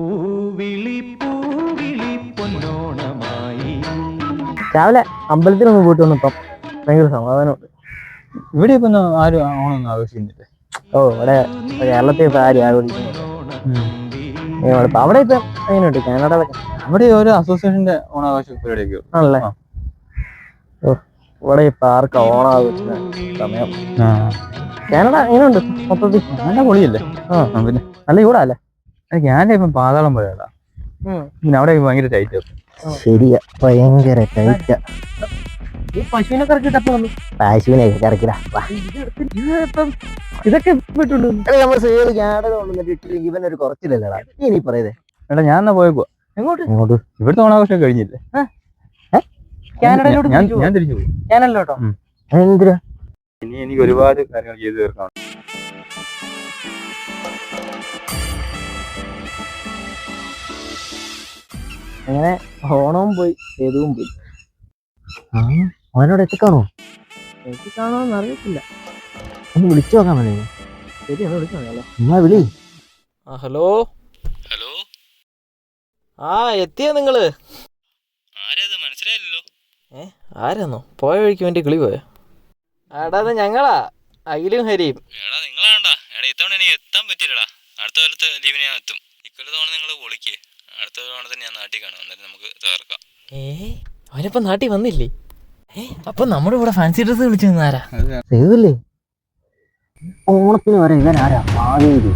പൂവിളി പൂവിളി പൊന്നോണമായി രാവിലെ അമ്പലത്തിലൊന്ന് പോയിട്ട് വന്നപ്പം ഭയങ്കര സമാധാനമുണ്ട്. ഇവിടെ ഇപ്പൊ ആരും ഓണമൊന്നും ആഘോഷിക്കുന്നില്ല? ഓ ഇവിടെ കേരളത്തിൽ ഇപ്പൊ ആരും ആഘോഷിക്കുന്നില്ല അവിടെ- ഇപ്പൊ എങ്ങനെയുണ്ട്? കാനഡയിലൊക്കെ അവിടെ ഓരോ അസോസിയേഷന്റെ ഓണാഘോഷ പരിപാടിയൊക്കെ. ആണല്ലേ. ഓ ഇവിടെ ഇപ്പൊ ആർക്കാ ഓണാഘോഷിക്കുന്ന സമയം. കാനഡ എങ്ങനെയുണ്ട് മൊത്തത്തിൽ? നല്ല പൊളിയല്ലേ? ആ. പിന്നെ. നല്ല ചൂടല്ലേ ഞാൻ ഇപ്പം പാതാളം പോയതാ പിന്നെ അവിടെ ഭയങ്കര ടൈറ്റ് ശരിയാ ഭയങ്കര ടൈറ്റാ ഈ പശുവിനെ കറക്കിട്ടപ്പോ പശുവിനെ കറക്കിടാ ഇതൊക്കെ നമ്മൾ സേവ് കാനഡ കൊണ്ടുവന്നിട്ട് ഇവനൊരു കുറച്ചില്ലല്ലടാ. ഇനി പറയതേ എടാ ഞാൻ എന്നാ പോയേക്കുവാ? എങ്ങോട്ട്? എങ്ങോട്ട്? ഇവിടുത്തെ ഓണാഘോഷം കഴിഞ്ഞില്ലേ? കാനഡയിലോട്ട് ഞാൻ തിരിച്ചു ഞാൻ തിരിച്ചു പോകും കാനഡയിലോട്ടോ? ഉം. എന്തിനാ ഇനി എനിക്ക് ഒരുപാട് കാര്യങ്ങൾ ചെയ്തു തീർക്കണം അങ്ങനെ ഓണവും പോയി ഏതുവും പോയി. അവനോട് എത്തിക്കാണോ? എത്തിക്കാണോന്ന് അറിയത്തില്ല. ഒന്ന് വിളിച്ചു നോക്കാൻ മതി ശരി ഒന്ന് വിളിച്ചു എന്നാ വിളി. ആ ഹലോ? ഹലോ? ആ എത്തിയ നിങ്ങൾ? മനസ്സിലായില്ലോ മനസ്സിലായില്ലല്ലോ. ഏ ആരാന്നോ? പോയ വഴിക്ക് വേണ്ടി കിളി പോയോ? ആടാ അത് ഞങ്ങളാ. അഖിലും ഹരിയും. എടാ നിങ്ങളാണ്ടാ? എടാ ഇത്തവണ എനിക്ക് എത്താൻ പറ്റില്ലടാ അടുത്ത കൊല്ലത്തെ ലീവിന് ഞാൻ എത്തും. ഇക്കൊല്ലത്തെ തവണ നിങ്ങൾ പൊളിക്ക് അടുത്ത തവണത്തിന് ഞാൻ നാട്ടിൽ കാണാം എന്നിട്ട് നമുക്ക് തകർക്കാം. ഏ? അവനിപ്പോ നാട്ടിൽ വന്നില്ലേ? അപ്പൊ നമ്മുടെ കൂടെ ഫാൻസി ഡ്രസ് വിളിച്ചു നിന്നാരാ ഓണത്തിന് വരെ ഇവനാരാ? ആരാ ഭാവിയിൽ